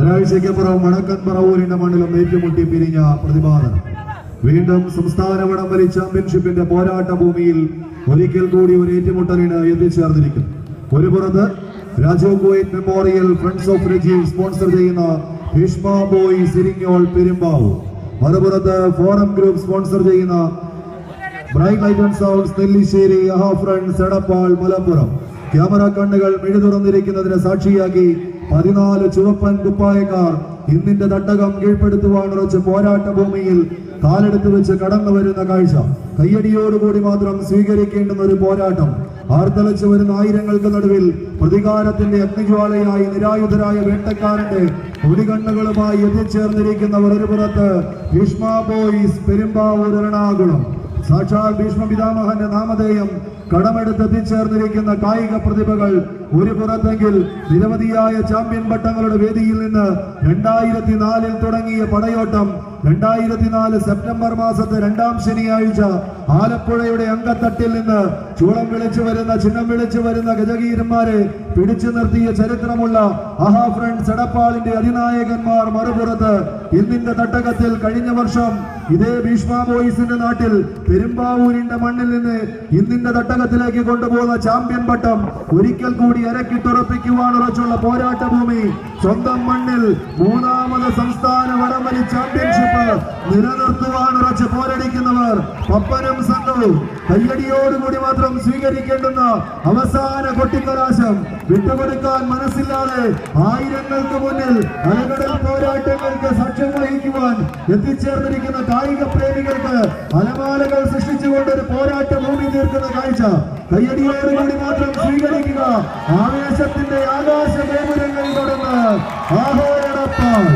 ഒരാഴ്ചയ്ക്കപ്പുറം വടക്കൻ പറവൂരിന്റെ മണ്ണിലും ഏറ്റുമുട്ടി പിരിഞ്ഞ പ്രതിപാദനം വീണ്ടും സംസ്ഥാന വടംവലി ചാമ്പ്യൻഷിപ്പിന്റെ പോരാട്ട ഭൂമിയിൽ ഒരിക്കൽ കൂടി ഒരു ഏറ്റുമുട്ടലിന് എത്തിച്ചേർന്നിരിക്കുന്നു. ഒരു പുറത്ത് Rajiv Kuwait memorial friends of Rajiv sponsor ചെയ്യുന്ന ഭീഷ്മ ബോയ് സിരിങ്ങോൾ പെരുമ്പാവൂർ മറുപുറത്ത് ഫോറം ഗ്രൂപ്പ് സ്പോൺസർ ചെയ്യുന്ന ബ്രൈറ്റ് ലൈറ്റ് സൗണ്ട്സ് നെല്ലിശ്ശേരി അഹാ ഫ്രണ്ട്സ് എടപ്പാൾ മലപ്പുറം. ക്യാമറ കണ്ണുകൾ മിഴി തുറന്നിരിക്കുന്നതിന് സാക്ഷിയാക്കി പതിനാല് ചുവപ്പൻ കുപ്പായക്കാർ ഇന്നിന്റെ തട്ടകം കീഴ്പ്പെടുത്തുവാൻ ഉറച്ച് പോരാട്ട ഭൂമിയിൽ കാലെടുത്ത് വെച്ച് കടന്നു വരുന്ന കാഴ്ച. കയ്യടിയോടുകൂടി മാത്രം സ്വീകരിക്കേണ്ടുന്ന ഒരു പോരാട്ടം. ആർത്തലച്ചു വരുന്ന ആയിരങ്ങൾക്ക് നടുവിൽ പ്രതികാരത്തിന്റെ അഗ്നിജ്വാലയായി നിരായുധരായ വേട്ടക്കാരന്റെ ഒടികണ്ണുകളുമായി എത്തിച്ചേർന്നിരിക്കുന്നവർ ഒരു പുറത്ത് ഭീഷ്മ ബോയ്സ് പെരുമ്പാവൂർ എറണാകുളം. സാക്ഷാൽ ഭീഷ്മ പിതാമഹന്റെ നാമധേയം കടമെടുത്തെത്തിച്ചേർന്നിരിക്കുന്ന കായിക പ്രതിഭകൾ ഒരു പുറത്തെങ്കിൽ നിരവധിയായ ചാമ്പ്യൻ പട്ടങ്ങളുടെ വേദിയിൽ നിന്ന് രണ്ടായിരത്തി നാലിൽ തുടങ്ങിയ പടയോട്ടം രണ്ടായിരത്തി നാല് സെപ്റ്റംബർ മാസത്തെ രണ്ടാം ശനിയാഴ്ച ആലപ്പുഴയുടെ അങ്കത്തട്ടിൽ നിന്ന് ചൂളം വിളിച്ചു വരുന്ന ചിഹ്നം വിളിച്ചു വരുന്ന ഗജകീരന്മാരെ പിടിച്ചു നിർത്തിയ ചരിത്രമുള്ള അഹാ ഫ്രണ്ട്സ് എടപ്പാളിന്റെ അധിനായകന്മാർ മറുപുറത്ത് ഇന്നിന്റെ തട്ടകത്തിൽ കഴിഞ്ഞ വർഷം ഇതേ ഭീഷ്മ ബോയ്സിന്റെ നാട്ടിൽ പെരുമ്പാവൂരിന്റെ മണ്ണിൽ നിന്ന് ഇന്നിന്റെ തട്ടകത്തിലേക്ക് കൊണ്ടുപോകുന്ന ചാമ്പ്യൻ പട്ടം ഒരിക്കൽ കൂടി അരക്കിട്ടുറപ്പിക്കുവാൻ ഉറച്ചുള്ള പോരാട്ട ഭൂമി സ്വന്തം മണ്ണിൽ മൂന്നാമത് സംസ്ഥാന വടംവലി ചാമ്പ്യൻഷിപ്പ് നിലനിർത്തുവാൻ ഉറച്ച് പോരടിക്കുന്നവർ പപ്പനും സംഘവും കയ്യടിയോടുകൂടി മാത്രം സ്വീകരിക്കേണ്ടുന്ന അവസാന കൊട്ടിക്കലാശം വിട്ടുകൊടുക്കാൻ മനസ്സില്ലാതെ ആയിരങ്ങൾക്ക് മുന്നിൽ അലകടൽ പോരാട്ടങ്ങൾക്ക് സാക്ഷ്യം വഹിക്കുവാൻ എത്തിച്ചേർന്നിരിക്കുന്ന കായിക പ്രേമികൾക്ക് അലമാലകൾ കൊണ്ട് ഒരു പോരാട്ടം ഊന്നി തീർക്കുന്ന കാഴ്ച. കയ്യടിയോടുകൂടി മാത്രം സ്വീകരിക്കുക. ആവേശത്തിന്റെ ആകാശ ഗോപുരങ്ങളിൽ തുടർന്ന് ആഹോരണപ്പാൽ